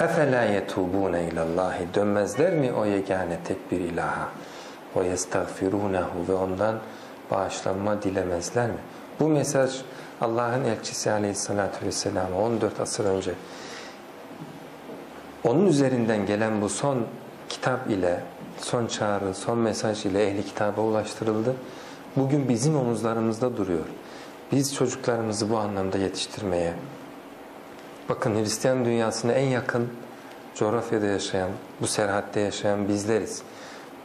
Efela yetubune ilallahi dönmezler mi o yegane tek bir ilaha yestagfirunehu ve ondan bağışlanma dilemezler mi? Bu mesaj Allah'ın elçisi aleyhissalatü vesselam 14 asır önce onun üzerinden gelen bu son kitap ile, son çağrı, son mesaj ile ehli kitaba ulaştırıldı. Bugün bizim omuzlarımızda duruyor. Biz çocuklarımızı bu anlamda yetiştirmeye, bakın Hristiyan dünyasına en yakın coğrafyada yaşayan, bu serhatte yaşayan bizleriz.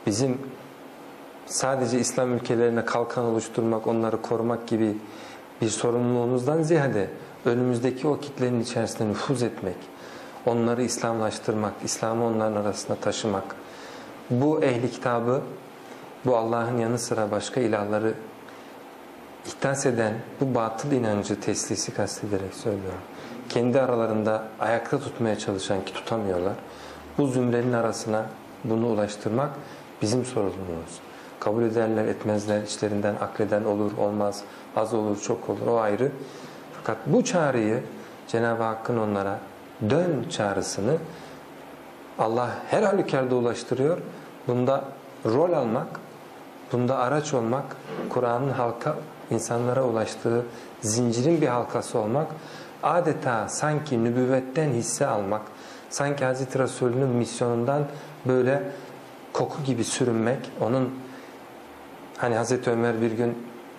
Bizim sadece İslam ülkelerine kalkan oluşturmak, onları korumak gibi bir sorumluluğumuzdan ziyade önümüzdeki o kitlenin içerisinde nüfuz etmek, onları İslamlaştırmak, İslam'ı onların arasına taşımak, bu ehli kitabı, bu Allah'ın yanı sıra başka ilahları ihdas eden bu batıl inancı teslisi kastederek söylüyorum. Kendi aralarında ayakta tutmaya çalışan ki tutamıyorlar. Bu zümrenin arasına bunu ulaştırmak bizim sorumluluğumuz. Kabul ederler etmezler, içlerinden akleden olur olmaz, az olur çok olur o ayrı. Fakat bu çağrıyı Cenab-ı Hakk'ın onlara dön çağrısını Allah her halükarda ulaştırıyor. Bunda rol almak, bunda araç olmak, Kur'an'ın halka insanlara ulaştığı zincirin bir halkası olmak, adeta sanki nübüvvetten hisse almak, sanki Hazreti Resulü'nün misyonundan böyle koku gibi sürünmek, onun hani Hazreti Ömer bir gün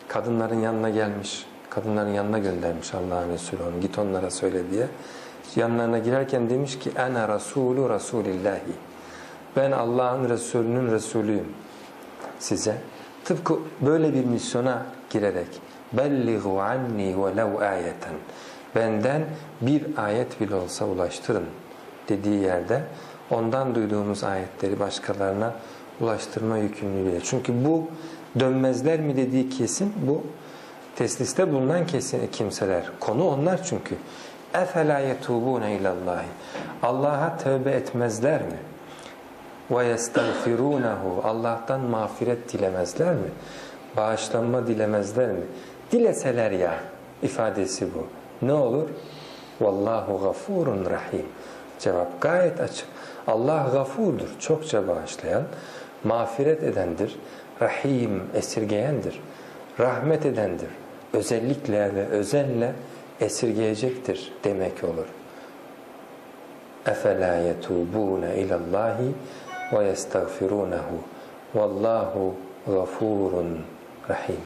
kadınların yanına gelmiş, kadınların yanına göndermiş Allah'ın Resulü onu, git onlara söyle diye. Yanlarına girerken demiş ki, Ene Resulü Resulillahi. Ben Allah'ın Resulü'nün Resulüyüm size. Tıpkı böyle bir misyona girerek belliğu anni velev ayeten benden bir ayet bile olsa ulaştırın dediği yerde ondan duyduğumuz ayetleri başkalarına ulaştırma yükümlülüğü. Çünkü bu dönmezler mi dediği kesin bu tesliste bulunan kesin kimseler. Konu onlar çünkü. Efela yetubune ilallahi. Allah'a tövbe etmezler mi? Yestagfirunehu. Allah'tan mağfiret dilemezler mi? Bağışlanma dilemezler mi? Dileseler ya ifadesi bu. Ne olur? Vallahu gafurun rahim. Cevap gayet açık. Allah gafurdur, çokça bağışlayan, mağfiret edendir, rahim, esirgeyendir, rahmet edendir. Özellikle ve özenle esirgeyecektir demek olur. Efela yetubune ilallahi ve yestagfirunehu vallahu gafurun rahim.